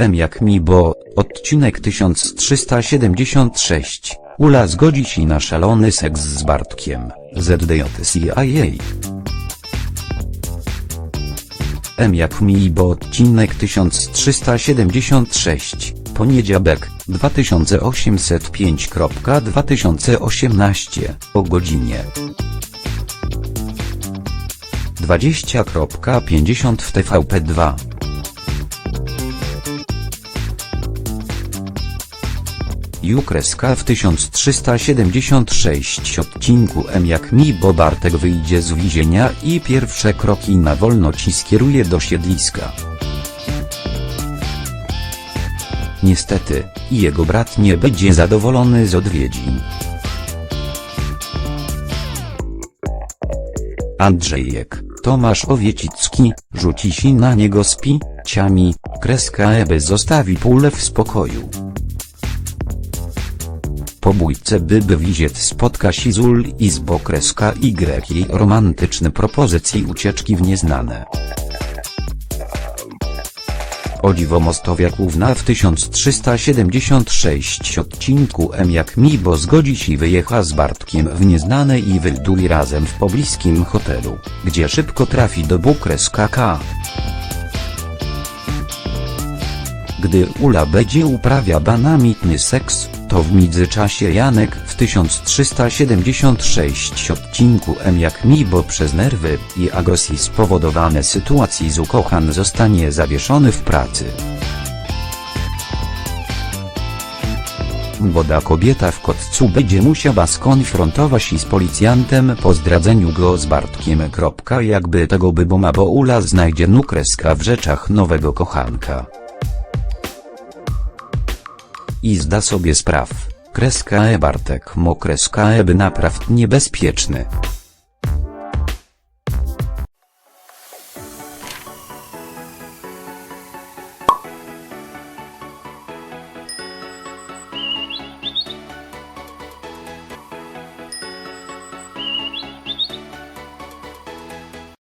M jak mi bo, odcinek 1376. Ula zgodzi się na szalony seks z Bartkiem, ZDJCIA. M jak mi bo odcinek 1376. Poniedziałek, 2805.2018 o godzinie 20.50 w TVP2. Jukreska w 1376 odcinku M jak mi bo Bartek wyjdzie z więzienia i pierwsze kroki na wolności skieruje do siedliska. Niestety, jego brat nie będzie zadowolony z odwiedzin. Andrzejek, Tomasz Owiecicki, rzuci się na niego z ciami, kreska Eby zostawi pulę w spokoju. Po bójce Byby Wiziet spotka się z Ul i z Bokreska Y jej romantyczne propozycje ucieczki w nieznane. O dziwo Mostowiakówna w 1376 odcinku M jak mi bo zgodzi się wyjecha z Bartkiem w nieznane i wylduli razem w pobliskim hotelu, gdzie szybko trafi do Bukreska K. Gdy Ula będzie uprawia banamitny seks, to w międzyczasie Janek w 1376 odcinku M jak mi bo przez nerwy i agresji spowodowane sytuacji z ukochan zostanie zawieszony w pracy. Młoda kobieta w kotcu będzie musiała skonfrontować się z policjantem po zdradzeniu go z Bartkiem. Jakby tego by boma bo Ula znajdzie nukreska w rzeczach nowego kochanka i zda sobie spraw, kreska e Bartek mo kreska e by naprawdę niebezpieczny.